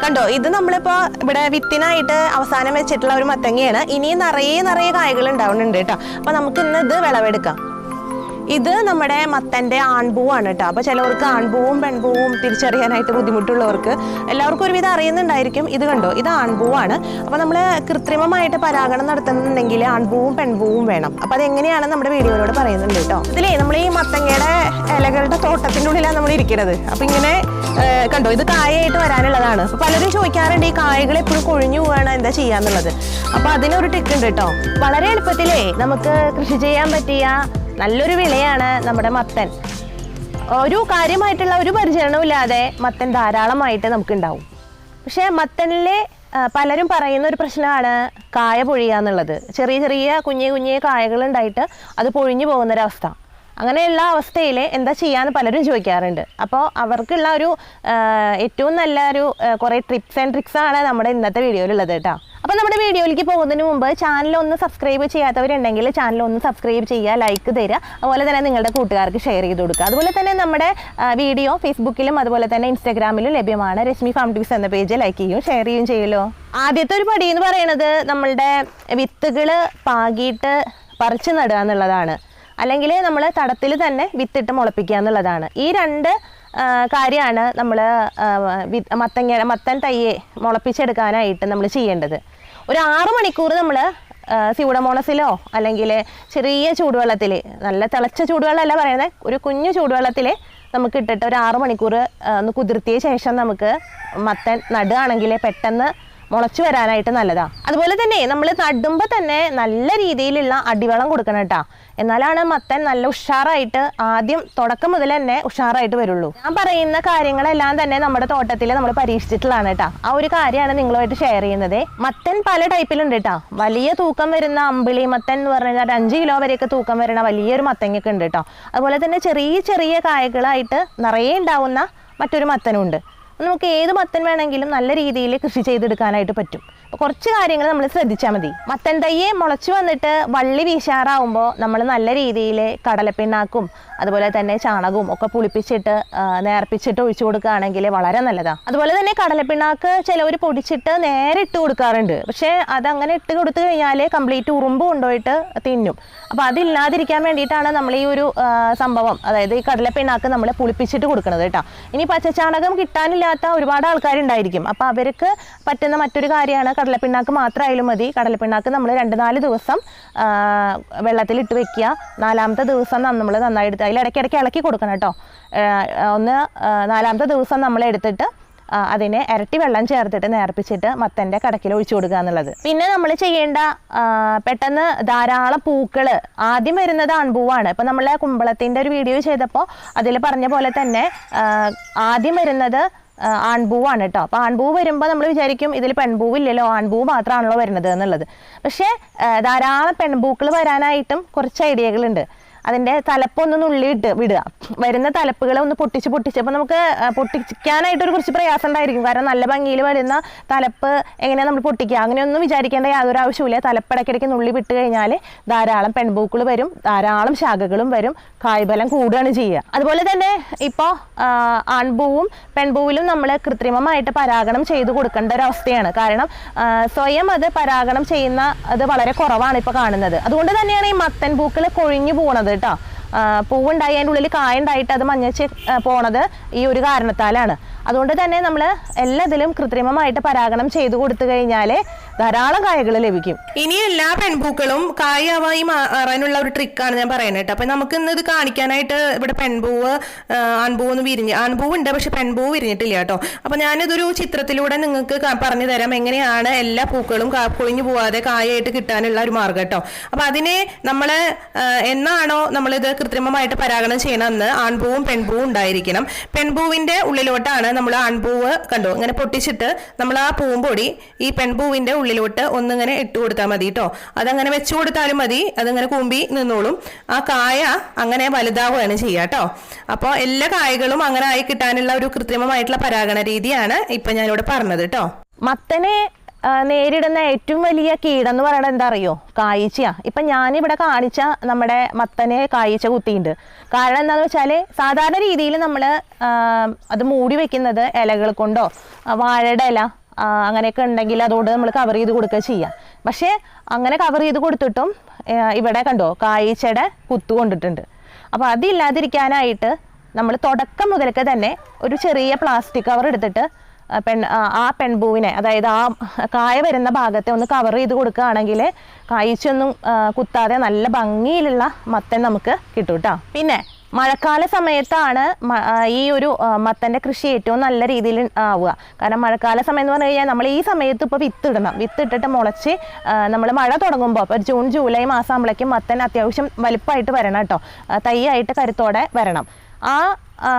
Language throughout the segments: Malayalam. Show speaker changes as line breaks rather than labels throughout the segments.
കണ്ടോ ഇത് നമ്മളിപ്പോ ഇവിടെ വിത്തിനായിട്ട് അവസാനം വെച്ചിട്ടുള്ള ഒരു മത്തങ്ങയാണ്. ഇനിയും നിറയെ നിറയെ കായകൾ ഉണ്ടാവുന്നുണ്ട് കേട്ടോ. അപ്പൊ നമുക്ക് ഇന്ന് ഇത് വിളവെടുക്കാം. ഇത് നമ്മുടെ മത്തന്റെ ആൺപൂവാണ് കേട്ടോ. അപ്പോൾ ചിലവർക്ക് ആൺപൂവും പെൺപൂവും തിരിച്ചറിയാനായിട്ട് ബുദ്ധിമുട്ടുള്ളവർക്ക് എല്ലാവർക്കും ഒരുവിധം അറിയുന്നുണ്ടായിരിക്കും. ഇത് കണ്ടോ? ഇത് ആൺപൂവാണ്. അപ്പോൾ നമ്മൾ കൃത്രിമമായിട്ട് പരാഗണം നടത്തുന്നുണ്ടെങ്കിൽ ആൺപൂവും പെൺപൂവും വേണം. അപ്പോൾ അതെങ്ങനെയാണ് നമ്മുടെ വീഡിയോയിലൂടെ പറയുന്നുണ്ട് കേട്ടോ. ഇതിലേ നമ്മൾ ഈ മത്തങ്ങയുടെ ഇലകളുടെ തോട്ടത്തിന്റെ ഉള്ളിലാണ് നമ്മൾ ഇരിക്കുന്നത്. അപ്പോൾ ഇങ്ങനെ കണ്ടോ? ഇത് കായയായിട്ട് വരാനുള്ളതാണ്. അപ്പോൾ പലരും ചോദിക്കാറുണ്ട് ഈ കായകൾ എപ്പോഴും കൊഴിഞ്ഞു പോവാണ് എന്താ ചെയ്യാന്നുള്ളത്? അപ്പോൾ അതിനൊരു ടിക്ക് ഉണ്ട് കേട്ടോ. വളരെ എളുപ്പത്തിലേ നമുക്ക് കൃഷി ചെയ്യാൻ പറ്റിയ നല്ലൊരു വിളയാണ് നമ്മുടെ മത്തൻ. ഒരു കാര്യമായിട്ടുള്ള ഒരു പരിചരണവും ഇല്ലാതെ മത്തൻ ധാരാളമായിട്ട് നമുക്കുണ്ടാവും. പക്ഷേ മത്തനിലെ പലരും പറയുന്ന ഒരു പ്രശ്നമാണ് കായ പൊഴിയുക എന്നുള്ളത്. ചെറിയ ചെറിയ കുഞ്ഞു കുഞ്ഞു കായകൾ ഉണ്ടായിട്ട് അത് പൊഴിഞ്ഞു പോകുന്നൊരവസ്ഥ അങ്ങനെയുള്ള അവസ്ഥയിൽ എന്താ ചെയ്യാന്ന് പലരും ചോദിക്കാറുണ്ട്. അപ്പോൾ അവർക്കുള്ള ഒരു ഏറ്റവും നല്ല ഒരു കുറേ ട്രിപ്സ് ആൻഡ് ട്രിക്സ് ആണ് നമ്മുടെ ഇന്നത്തെ വീഡിയോയിലുള്ളത് കേട്ടോ. അപ്പോൾ നമ്മുടെ വീഡിയോയിലേക്ക് പോകുന്നതിന് മുമ്പ് ചാനൽ ഒന്ന് സബ്സ്ക്രൈബ് ചെയ്യാത്തവരുണ്ടെങ്കിൽ ചാനൽ ഒന്ന് സബ്സ്ക്രൈബ് ചെയ്യുക ലൈക്ക് തരിക അതുപോലെ തന്നെ നിങ്ങളുടെ കൂട്ടുകാർക്ക് ഷെയർ ചെയ്ത് കൊടുക്കുക. അതുപോലെ തന്നെ നമ്മുടെ വീഡിയോ ഫേസ്ബുക്കിലും അതുപോലെ തന്നെ ഇൻസ്റ്റാഗ്രാമിലും ലഭ്യമാണ്. രശ്മി ഫാം ടിപ്സ് എന്ന പേജ് ലൈക്ക് ചെയ്യും ഷെയർ ചെയ്യും ചെയ്യുമല്ലോ. ആദ്യത്തെ ഒരു പടി എന്ന് പറയുന്നത് നമ്മളുടെ വിത്തുകൾ പാകിയിട്ട് പറിച്ചു നടുക എന്നുള്ളതാണ്. അല്ലെങ്കിൽ നമ്മൾ തടത്തിൽ തന്നെ വിത്തിട്ട് മുളപ്പിക്കുക എന്നുള്ളതാണ്. ഈ രണ്ട് കാര്യമാണ് നമ്മൾ മത്തങ്ങ മത്തൻ തയ്യെ മുളപ്പിച്ചെടുക്കാനായിട്ട് നമ്മൾ ചെയ്യേണ്ടത്. ഒരു ആറ് മണിക്കൂർ നമ്മൾ സിവിടമോണസിലോ അല്ലെങ്കിൽ ചെറിയ ചൂടുവെള്ളത്തിൽ നല്ല തിളച്ച ചൂടുവെള്ളമല്ല പറയുന്നത് ഒരു കുഞ്ഞു ചൂടുവെള്ളത്തിൽ നമുക്ക് ഇട്ടിട്ട് ഒരു ആറ് മണിക്കൂർ ഒന്ന് കുതിർത്തിയ ശേഷം നമുക്ക് മത്തൻ നടുകയാണെങ്കിൽ പെട്ടെന്ന് മുളച്ചു വരാനായിട്ട് നല്ലതാ. അതുപോലെ തന്നെ നമ്മൾ നടുമ്പോൾ തന്നെ നല്ല രീതിയിലുള്ള അടിവളം കൊടുക്കണം കേട്ടോ. എന്നാലാണ് മത്തൻ നല്ല ഉഷാറായിട്ട് ആദ്യം തുടക്കം മുതൽ തന്നെ ഉഷാറായിട്ട് വരുള്ളൂ. ഞാൻ പറയുന്ന കാര്യങ്ങളെല്ലാം തന്നെ നമ്മുടെ തോട്ടത്തിൽ നമ്മൾ പരീക്ഷിച്ചിട്ടുള്ളതാണ് കേട്ടോ. ആ ഒരു കാര്യമാണ് നിങ്ങളുമായിട്ട് ഷെയർ ചെയ്യുന്നത്. മത്തൻ പല ടൈപ്പിലുണ്ട് കേട്ടോ. വലിയ തൂക്കം വരുന്ന അമ്പിളി മത്തൻ എന്ന് പറഞ്ഞാൽ കഴിഞ്ഞാൽ അഞ്ച് കിലോ വരെയൊക്കെ തൂക്കം വരുന്ന വലിയൊരു മത്തങ്ങൊക്കെ ഉണ്ട് കേട്ടോ. അതുപോലെ തന്നെ ചെറിയ ചെറിയ കായകളായിട്ട് നിറയെ ഉണ്ടാവുന്ന മറ്റൊരു മത്തനും ഉണ്ട് നമുക്ക് ഏത് മത്തൻ വേണമെങ്കിലും നല്ല രീതിയിൽ കൃഷി ചെയ്തെടുക്കാനായിട്ട് പറ്റും. കുറച്ച് കാര്യങ്ങൾ നമ്മൾ ശ്രദ്ധിച്ചാൽ മതി. മത്തൻ തയ്യെ മുളച്ചു വന്നിട്ട് വള്ളി വീശാറാവുമ്പോൾ നമ്മൾ നല്ല രീതിയിൽ കടലപ്പിണ്ണാക്കും അതുപോലെ തന്നെ ചാണകവും ഒക്കെ പുളിപ്പിച്ചിട്ട് നേർപ്പിച്ചിട്ട് ഒഴിച്ചു കൊടുക്കുകയാണെങ്കിൽ വളരെ നല്ലതാണ് അതുപോലെ തന്നെ കടലപ്പിണ്ണാക്ക് ചിലവർ പൊടിച്ചിട്ട് നേരെ ഇട്ട് കൊടുക്കാറുണ്ട്. പക്ഷേ അതങ്ങനെ ഇട്ട് കൊടുത്തു കഴിഞ്ഞാൽ കംപ്ലീറ്റ് ഉറുമ്പ് കൊണ്ടുപോയിട്ട് തിന്നും. അപ്പോൾ അതില്ലാതിരിക്കാൻ വേണ്ടിയിട്ടാണ് നമ്മൾ ഈ ഒരു സംഭവം. അതായത് ഈ കടലപ്പിണ്ണാക്ക് നമ്മൾ പുളിപ്പിച്ചിട്ട് കൊടുക്കുന്നത് കേട്ടോ. ഇനി പച്ചച്ചാണകം കിട്ടാനില്ലാത്ത ഒരുപാട് ആൾക്കാരുണ്ടായിരിക്കും. അപ്പോൾ അവർക്ക് പറ്റുന്ന മറ്റൊരു കാര്യമാണ് കടലപ്പിണ്ണാക്ക് മാത്രമായാലും മതി. കടലപ്പിണ്ണാക്ക് നമ്മൾ രണ്ട് നാല് ദിവസം വെള്ളത്തിലിട്ട് വെക്കുക. നാലാമത്തെ ദിവസം നമ്മൾ നന്നായിട്ട് അതിൽ ഇടയ്ക്കിടയ്ക്ക് ഇളക്കി കൊടുക്കണം കേട്ടോ. ഒന്ന് നാലാമത്തെ ദിവസം നമ്മൾ എടുത്തിട്ട് അതിനെ ഇരട്ടി വെള്ളം ചേർത്തിട്ട് നേർപ്പിച്ചിട്ട് മത്തന്റെ കടക്കിൽ ഒഴിച്ചു കൊടുക്കുക എന്നുള്ളത്. പിന്നെ നമ്മൾ ചെയ്യേണ്ട പെട്ടെന്ന് ധാരാളം പൂക്കൾ ആദ്യം വരുന്നത് ആൺപൂവാണ് ഇപ്പം നമ്മൾ കുമ്പളത്തിന്റെ ഒരു വീഡിയോ ചെയ്തപ്പോൾ അതിൽ പറഞ്ഞ പോലെ തന്നെ ആദ്യം വരുന്നത് ആൺപൂവാണ് കേട്ടോ. അപ്പോൾ ആൺപൂവ് വരുമ്പോൾ നമ്മൾ വിചാരിക്കും ഇതിൽ പെൺപൂവില്ലല്ലോ ആൺപൂവ് മാത്രമാണല്ലോ വരുന്നത് എന്നുള്ളത്. പക്ഷേ ധാരാളം പെൺപൂക്കൾ വരാനായിട്ടും കുറച്ച് ഐഡിയകളുണ്ട്. അതിന്റെ തലപ്പൊന്ന് നുള്ളിയിട്ട് വിടുക. വരുന്ന തലപ്പുകളെ ഒന്ന് പൊട്ടിച്ച് പൊട്ടിച്ച്. അപ്പോൾ നമുക്ക് പൊട്ടിക്കാനായിട്ടൊരു കുറച്ച് പ്രയാസം ഉണ്ടായിരിക്കും. കാരണം നല്ല ഭംഗിയിൽ വരുന്ന തലപ്പ് എങ്ങനെയാണ് നമ്മൾ പൊട്ടിക്കുക? അങ്ങനെയൊന്നും വിചാരിക്കേണ്ട യാതൊരു ആവശ്യമില്ല തലപ്പിടയ്ക്കിടയ്ക്ക് നുള്ളി വിട്ട് കഴിഞ്ഞാൽ ധാരാളം പെൺപൂക്കൾ വരും ധാരാളം ശാഖകളും വരും കായ്ബലം കൂടുകയാണ് ചെയ്യുക. അതുപോലെ തന്നെ ഇപ്പോൾ ആൺപൂവും പെൺപൂവിലും നമ്മൾ കൃത്രിമമായിട്ട് പരാഗണം ചെയ്ത് കൊടുക്കേണ്ട ഒരു അവസ്ഥയാണ്. കാരണം സ്വയം അത് പരാഗണം ചെയ്യുന്ന അത് വളരെ കുറവാണ് ഇപ്പോൾ കാണുന്നത്. അതുകൊണ്ട് തന്നെയാണ് ഈ മത്തൻ പൂക്കൾ കൊഴിഞ്ഞു കേട്ടോ. പൂവുണ്ടായി അതിന്റെ ഉള്ളിൽ കായ ഉണ്ടായിട്ട് അത് മഞ്ഞച്ച് പോണത് ഈ ഒരു കാരണത്താലാണ്. അതുകൊണ്ട് തന്നെ നമ്മൾ എല്ലാത്തിലും കൃത്രിമമായിട്ട് പരാഗണം ചെയ്തു കൊടുത്തു കഴിഞ്ഞാൽ ധാരാളം കായകൾ ലഭിക്കും.
ഇനി എല്ലാ പെൺപൂക്കളും കായാവായി മാറാനുള്ള ഒരു ട്രിക്കാണ് ഞാൻ പറയുന്നത് കേട്ടോ. അപ്പൊ നമുക്ക് ഇന്ന് ഇത് കാണിക്കാനായിട്ട് ഇവിടെ പെൺപൂവ് ആ, ആൺപൂവ് ഒന്ന് വിരിഞ്ഞ് ആൺപൂവ് ഉണ്ട് പക്ഷെ പെൺപൂവ് വിരിഞ്ഞിട്ടില്ല കേട്ടോ. അപ്പൊ ഞാനിതൊരു ചിത്രത്തിലൂടെ നിങ്ങൾക്ക് പറഞ്ഞു തരാം എങ്ങനെയാണ് എല്ലാ പൂക്കളും കൊഴിഞ്ഞു പോവാതെ കായായിട്ട് കിട്ടാനുള്ള ഒരു മാർഗം കേട്ടോ. അപ്പൊ അതിനെ നമ്മൾ എന്നാണോ നമ്മളിത് കൃത്രിമമായിട്ട് പരാഗണം ചെയ്യണമെന്ന് ആൺപൂവും പെൺപൂവും ഉണ്ടായിരിക്കണം. പെൺപൂവിന്റെ ഉള്ളിലോട്ടാണ് നമ്മൾ ആൺപൂവ് കണ്ടു? ഇങ്ങനെ പൊട്ടിച്ചിട്ട് നമ്മൾ ആ പൂമ്പൊടി ഈ പെൺപൂവിന്റെ ഉള്ളിലോട്ട് ഒന്നിങ്ങനെ ഇട്ട് കൊടുത്താൽ മതി കേട്ടോ അതങ്ങനെ വെച്ചു കൊടുത്താലും മതി. അതിങ്ങനെ കൂമ്പി നിന്നോളും. ആ കായ അങ്ങനെ വലുതാവുകയാണ് ചെയ്യുക കേട്ടോ അപ്പോൾ എല്ലാ കായകളും അങ്ങനെ ആയി കിട്ടാനുള്ള ഒരു കൃത്രിമമായിട്ടുള്ള പരാഗണ രീതിയാണ് ഇപ്പൊ ഞാനിവിടെ പറഞ്ഞത് കേട്ടോ
മത്തനെ നേരിടുന്ന ഏറ്റവും വലിയ കീടെന്ന് പറയണത് എന്താ അറിയോ കായ്ച്ചയാ ഇപ്പം ഞാനിവിടെ കാണിച്ച നമ്മുടെ മത്തനെ കായ്ച്ച കുത്തിയിട്ടുണ്ട് കാരണം എന്താണെന്ന് വെച്ചാൽ സാധാരണ രീതിയിൽ നമ്മൾ അത് മൂടി വെക്കുന്നത് ഇലകൾ കൊണ്ടോ വാഴയുടെ ഇല അങ്ങനെയൊക്കെ ഉണ്ടെങ്കിൽ അതുകൊണ്ട് നമ്മൾ കവർ ചെയ്ത് കൊടുക്കുക ചെയ്യാം. പക്ഷേ അങ്ങനെ കവർ ചെയ്ത് കൊടുത്തിട്ടും ഇവിടെ കണ്ടോ കായ്ച്ചയുടെ കുത്തു കൊണ്ടിട്ടുണ്ട്. അപ്പോൾ അതില്ലാതിരിക്കാനായിട്ട് നമ്മൾ തുടക്കം മുതലൊക്കെ തന്നെ ഒരു ചെറിയ പ്ലാസ്റ്റിക് കവർ എടുത്തിട്ട് പെൺ ആ പെൺപൂവിനെ അതായത് ആ കായ വരുന്ന ഭാഗത്തെ ഒന്ന് കവർ ചെയ്ത് കൊടുക്കുകയാണെങ്കിൽ കായ്ച്ചൊന്നും കുത്താതെ നല്ല ഭംഗിയിലുള്ള മത്തൻ നമുക്ക് കിട്ടും കേട്ടോ പിന്നെ മഴക്കാല സമയത്താണ് ഈ ഒരു മത്തന്റെ കൃഷി ഏറ്റവും നല്ല രീതിയിൽ ആവുക. കാരണം മഴക്കാല സമയം എന്ന് പറഞ്ഞു കഴിഞ്ഞാൽ നമ്മൾ ഈ സമയത്ത് ഇപ്പോൾ വിത്തിടണം. വിത്തിട്ടിട്ട് മുളച്ച് നമ്മൾ മഴ തുടങ്ങുമ്പോൾ ഇപ്പോൾ ജൂൺ ജൂലൈ മാസം ആകുമ്പോഴേക്കും മത്തൻ അത്യാവശ്യം വലുപ്പമായിട്ട് വരണം കേട്ടോ തൈയായിട്ട് കരുത്തോടെ വരണം. ആ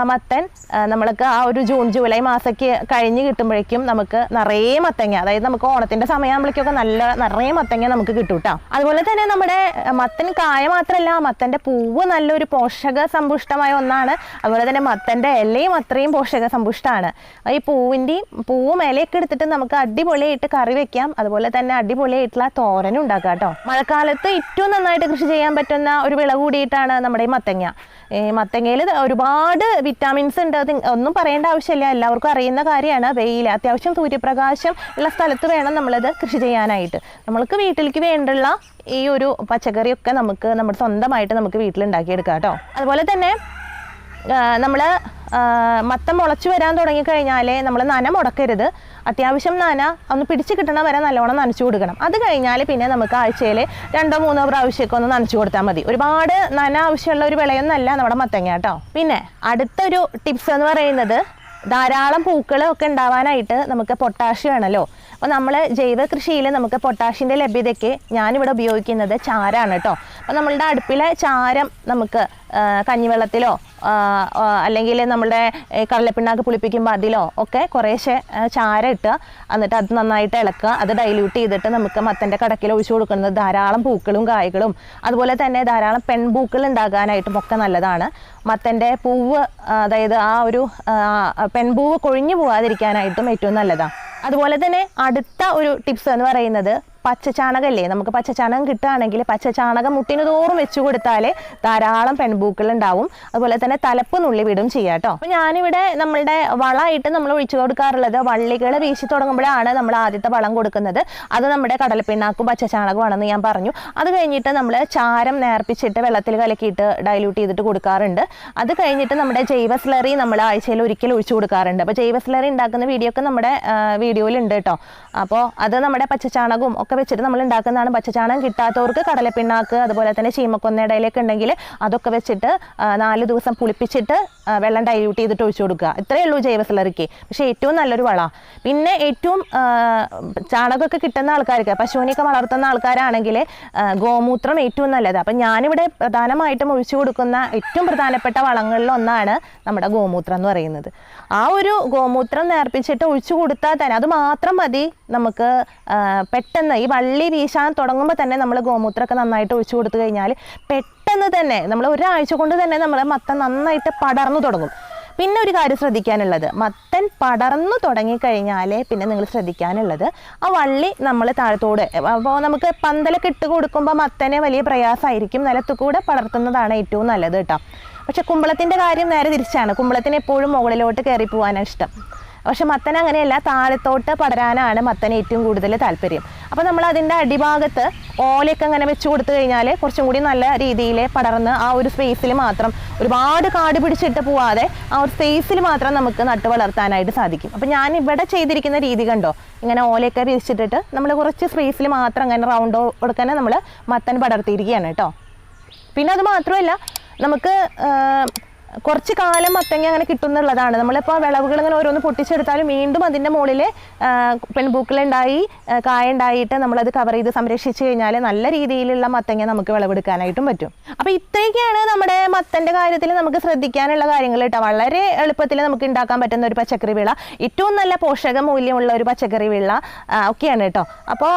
മത്തൻ നമ്മൾക്ക് ആ ഒരു ജൂൺ ജൂലൈ മാസമൊക്കെ കഴിഞ്ഞ് കിട്ടുമ്പോഴേക്കും നമുക്ക് നിറയെ മത്തങ്ങ അതായത് നമുക്ക് ഓണത്തിന്റെ സമയമാകുമ്പോഴേക്കൊക്കെ നല്ല നിറയെ മത്തങ്ങ നമുക്ക് കിട്ടും കേട്ടോ അതുപോലെ തന്നെ നമ്മുടെ മത്തൻ കായ മാത്രമല്ല മത്തന്റെ പൂവ് നല്ലൊരു പോഷക സമ്പുഷ്ടമായ ഒന്നാണ്. അതുപോലെ തന്നെ മത്തന്റെ ഇലയും അത്രയും പോഷക സമ്പുഷ്ടമാണ് ഈ പൂവിന്റെയും പൂവും ഇലയൊക്കെ എടുത്തിട്ട് നമുക്ക് അടിപൊളിയായിട്ട് കറി വെക്കാം. അതുപോലെ തന്നെ അടിപൊളിയായിട്ടുള്ള തോരനും ഉണ്ടാക്കാം കേട്ടോ മഴക്കാലത്ത് ഏറ്റവും നന്നായിട്ട് കൃഷി ചെയ്യാൻ പറ്റുന്ന ഒരു വിള കൂടിയിട്ടാണ് നമ്മുടെ ഈ മത്തങ്ങ. ഈ മത്തങ്ങയിൽ ഒരുപാട് വിറ്റാമിൻസ് ഉണ്ട്. അത് ഒന്നും പറയേണ്ട ആവശ്യമില്ല. എല്ലാവർക്കും അറിയുന്ന കാര്യമാണ്. വെയിൽ അത്യാവശ്യം സൂര്യപ്രകാശം ഉള്ള സ്ഥലത്ത് വേണം നമ്മളത് കൃഷി ചെയ്യാനായിട്ട്. നമ്മൾക്ക് വീട്ടിലേക്ക് വേണ്ടുള്ള ഈ ഒരു പച്ചക്കറിയൊക്കെ നമുക്ക് നമ്മുടെ സ്വന്തമായിട്ട് നമുക്ക് വീട്ടിലുണ്ടാക്കിയെടുക്കാം കേട്ടോ. അതുപോലെ തന്നെ നമ്മൾ മത്തം മുളച്ചു വരാൻ തുടങ്ങിക്കഴിഞ്ഞാൽ നമ്മൾ നന മുടക്കരുത്. അത്യാവശ്യം നന ഒന്ന് പിടിച്ച് കിട്ടണ വരെ നല്ലോണം നനച്ചു കൊടുക്കണം. അത് കഴിഞ്ഞാൽ പിന്നെ നമുക്ക് ആഴ്ചയിൽ രണ്ടോ മൂന്നോ പ്രാവശ്യമൊക്കെ ഒന്ന് നനച്ചു കൊടുത്താൽ മതി. ഒരുപാട് നന ആവശ്യമുള്ള ഒരു വിളയൊന്നല്ല നമ്മുടെ മത്തങ്ങ കേട്ടോ. പിന്നെ അടുത്തൊരു ടിപ്സ് എന്ന് പറയുന്നത് ധാരാളം പൂക്കളൊക്കെ ഉണ്ടാവാനായിട്ട് നമുക്ക് പൊട്ടാഷ്യം ആണല്ലോ. അപ്പോൾ നമ്മൾ ജൈവ കൃഷിയിൽ നമുക്ക് പൊട്ടാഷ്യന്റെ ലഭ്യതയ്ക്ക് ഞാനിവിടെ ഉപയോഗിക്കുന്നത് ചാരാണ് കേട്ടോ. അപ്പോൾ നമ്മളുടെ അടുപ്പിലെ ചാരം നമുക്ക് കഞ്ഞിവെള്ളത്തിലോ അല്ലെങ്കിൽ നമ്മുടെ കടലപ്പിണ്ണാക്ക് പുളിപ്പിക്കുമ്പോൾ അതിലോ ഒക്കെ കുറേശ്ശെ ചാര ഇട്ടുക. എന്നിട്ട് അത് നന്നായിട്ട് ഇളക്കുക. അത് ഡൈല്യൂട്ട് ചെയ്തിട്ട് നമുക്ക് മത്തന്റെ കടക്കിൽ ഒഴിച്ചു കൊടുക്കുന്നത് ധാരാളം പൂക്കളും കായ്കളും. അതുപോലെ തന്നെ ധാരാളം പെൺപൂക്കൾ ഉണ്ടാകാനായിട്ടും ഒക്കെ നല്ലതാണ്. മത്തന്റെ പൂവ് അതായത് ആ ഒരു പെൺപൂവ് കൊഴിഞ്ഞു പോകാതിരിക്കാനായിട്ടും ഏറ്റവും നല്ലതാണ്. അതുപോലെ തന്നെ അടുത്ത ഒരു ടിപ്സ് എന്ന് പറയുന്നത് പച്ചച്ചാണകല്ലേ നമുക്ക് പച്ചച്ചാണകം കിട്ടുകയാണെങ്കിൽ പച്ചച്ചാണകം മുട്ടിന് തോറും വെച്ചു കൊടുത്താൽ ധാരാളം പെൺപൂക്കൾ ഉണ്ടാവും അതുപോലെ തന്നെ തലപ്പ് നുള്ളി വിടും ചെയ്യാം കേട്ടോ അപ്പോൾ ഞാനിവിടെ നമ്മളുടെ വളമായിട്ട് നമ്മൾ ഒഴിച്ചു കൊടുക്കാറുള്ളത് വള്ളികൾ വീശി തുടങ്ങുമ്പോഴാണ് നമ്മൾ ആദ്യത്തെ വളം കൊടുക്കുന്നത്. അത് നമ്മുടെ കടലപ്പിണ്ണാക്കും പച്ചച്ചാണകമാണെന്ന് ഞാൻ പറഞ്ഞു. അത് കഴിഞ്ഞിട്ട് നമ്മൾ ചാരം നേർപ്പിച്ചിട്ട് വെള്ളത്തിൽ കലക്കിയിട്ട് ഡൈല്യൂട്ട് ചെയ്തിട്ട് കൊടുക്കാറുണ്ട്. അത് കഴിഞ്ഞിട്ട് നമ്മുടെ ജൈവ സ്ലറി നമ്മൾ ആഴ്ചയിൽ ഒരിക്കൽ ഒഴിച്ചു കൊടുക്കാറുണ്ട്. അപ്പോൾ ജൈവ സ്ലറി ഉണ്ടാക്കുന്ന വീഡിയോ ഒക്കെ നമ്മുടെ വീഡിയോയിലുണ്ട് കേട്ടോ അപ്പോൾ അത് നമ്മുടെ പച്ചച്ചാണകവും ഒക്കെ വെച്ചിട്ട് നമ്മൾ ഉണ്ടാക്കുന്നതാണ് പച്ചച്ചാണകം കിട്ടാത്തവർക്ക് കടലപ്പിണ്ണാക്ക് അതുപോലെ തന്നെ ചീമക്കൊന്നയുടെ ഉണ്ടെങ്കിൽ അതൊക്കെ വെച്ചിട്ട് നാല് ദിവസം പുളിപ്പിച്ചിട്ട് വെള്ളം ഡൈല്യൂട്ട് ചെയ്തിട്ട് ഒഴിച്ചു കൊടുക്കുക. ഇത്രയേ ഉള്ളൂ ജൈവ സിലറിക്ക്. പക്ഷേ ഏറ്റവും നല്ലൊരു വള. പിന്നെ ഏറ്റവും ചാണകമൊക്കെ കിട്ടുന്ന ആൾക്കാർക്ക് പശുവിനെയൊക്കെ വളർത്തുന്ന ആൾക്കാരാണെങ്കിൽ ഗോമൂത്രം ഏറ്റവും നല്ലത്. അപ്പം ഞാനിവിടെ പ്രധാനമായിട്ടും ഒഴിച്ചു കൊടുക്കുന്ന ഏറ്റവും പ്രധാനപ്പെട്ട വളങ്ങളിൽ ഒന്നാണ് നമ്മുടെ ഗോമൂത്രം എന്ന് പറയുന്നത്. ആ ഒരു ഗോമൂത്രം നേർപ്പിച്ചിട്ട് ഒഴിച്ചു കൊടുത്താൽ തന്നെ അത് മാത്രം മതി നമുക്ക് പെട്ടെന്ന് വള്ളി വീശാൻ തുടങ്ങുമ്പോൾ തന്നെ നമ്മൾ ഗോമൂത്രമൊക്കെ നന്നായിട്ട് ഒഴിച്ചു കൊടുത്തു കഴിഞ്ഞാൽ പെട്ടെന്ന് തന്നെ നമ്മൾ ഒരാഴ്ച കൊണ്ട് തന്നെ നമ്മൾ മത്തൻ നന്നായിട്ട് പടർന്നു തുടങ്ങും. പിന്നെ ഒരു കാര്യം ശ്രദ്ധിക്കാനുള്ളത്. മത്തൻ പടർന്നു തുടങ്ങിക്കഴിഞ്ഞാൽ പിന്നെ നിങ്ങൾ ശ്രദ്ധിക്കാനുള്ളത് ആ വള്ളി നമ്മൾ താഴത്തോട് അപ്പോൾ നമുക്ക് പന്തലൊക്കെ ഇട്ട് കൊടുക്കുമ്പോൾ മത്തനെ വലിയ പ്രയാസമായിരിക്കും. നിലത്തുകൂടെ പടർത്തുന്നതാണ് ഏറ്റവും നല്ലത് കേട്ടോ. പക്ഷെ കുമ്പളത്തിന്റെ കാര്യം നേരെ തിരിച്ചാണ്. കുമ്പളത്തിന് എപ്പോഴും മുകളിലോട്ട് കയറി പോകാനാണ് ഇഷ്ടം. പക്ഷെ മത്തൻ അങ്ങനെയല്ല താഴത്തോട്ട് പടരാനാണ് മത്തൻ ഏറ്റവും കൂടുതൽ താല്പര്യം. അപ്പോൾ നമ്മൾ അതിന്റെ അടിഭാഗത്ത് ഓലയൊക്കെ അങ്ങനെ വെച്ച് കൊടുത്തു കഴിഞ്ഞാൽ കുറച്ചും കൂടി നല്ല രീതിയിൽ പടർന്ന് ആ ഒരു സ്പേസിൽ മാത്രം ഒരുപാട് കാട് പിടിച്ചിട്ട് പോവാതെ ആ ഒരു സ്പേസിൽ മാത്രം നമുക്ക് നട്ട് വളർത്താനായിട്ട് സാധിക്കും. അപ്പോൾ ഞാൻ ഇവിടെ ചെയ്തിരിക്കുന്ന രീതി കണ്ടോ? ഇങ്ങനെ ഓലയൊക്കെ വിരിച്ചിട്ടിട്ട് നമ്മൾ കുറച്ച് സ്പേസിൽ മാത്രം അങ്ങനെ റൗണ്ട് കൊടുക്കാൻ നമ്മൾ മത്തൻ പടർത്തിയിരിക്കുകയാണ് കേട്ടോ. പിന്നെ അത് മാത്രമല്ല നമുക്ക് കുറച്ച് കാലം മത്തങ്ങ അങ്ങനെ കിട്ടുന്നുള്ളതാണ്. നമ്മളിപ്പോൾ വിളവുകൾ ഇങ്ങനെ ഓരോന്ന് പൊട്ടിച്ചെടുത്താലും വീണ്ടും അതിന്റെ മുകളിൽ പെൺപൂക്കളുണ്ടായി കായുണ്ടായിട്ട് നമ്മളത് കവർ ചെയ്ത് സംരക്ഷിച്ച് കഴിഞ്ഞാൽ നല്ല രീതിയിലുള്ള മത്തങ്ങ നമുക്ക് വിളവെടുക്കാനായിട്ടും പറ്റും. അപ്പോൾ ഇത്രയൊക്കെയാണ് നമ്മുടെ മത്തന്റെ കാര്യത്തിൽ നമുക്ക് ശ്രദ്ധിക്കാനുള്ള കാര്യങ്ങൾ കേട്ടോ. വളരെ എളുപ്പത്തിൽ നമുക്ക് ഉണ്ടാക്കാൻ പറ്റുന്ന ഒരു പച്ചക്കറി വിള. ഏറ്റവും നല്ല പോഷക മൂല്യമുള്ള ഒരു പച്ചക്കറി വിള ഒക്കെയാണ് കേട്ടോ. അപ്പോൾ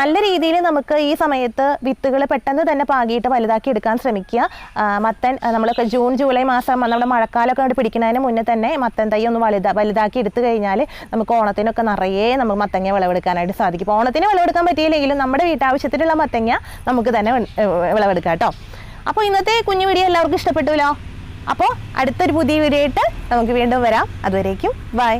നല്ല രീതിയിൽ നമുക്ക് ഈ സമയത്ത് വിത്തുകൾ പെട്ടെന്ന് തന്നെ പാകിയിട്ട് വലുതാക്കി എടുക്കാൻ ശ്രമിക്കുക. മത്തൻ നമ്മളൊക്കെ ജൂൺ ജൂലൈ മാസം സമയം നമ്മുടെ മഴക്കാലമൊക്കെ അങ്ങോട്ട് പിടിക്കുന്നതിന് മുന്നേ തന്നെ മത്തൻ തൈ ഒന്ന് വലുതാ വലുതാക്കി എടുത്തു കഴിഞ്ഞാൽ നമുക്ക് ഓണത്തിനൊക്കെ നിറയെ നമുക്ക് മത്തങ്ങ വിളവെടുക്കാനായിട്ട് സാധിക്കും. ഓണത്തിന് വിളവെടുക്കാൻ പറ്റിയില്ലെങ്കിലും നമ്മുടെ വീട്ടാവശ്യത്തിനുള്ള മത്തങ്ങ നമുക്ക് തന്നെ വിളവെടുക്കാം കേട്ടോ. അപ്പോൾ ഇന്നത്തെ കുഞ്ഞു വീഡിയോ എല്ലാവർക്കും ഇഷ്ടപ്പെട്ടുല്ലോ? അപ്പോൾ അടുത്തൊരു പുതിയ വീഡിയോ ആയിട്ട് നമുക്ക് വീണ്ടും വരാം. അതുവരേക്കും ബൈ.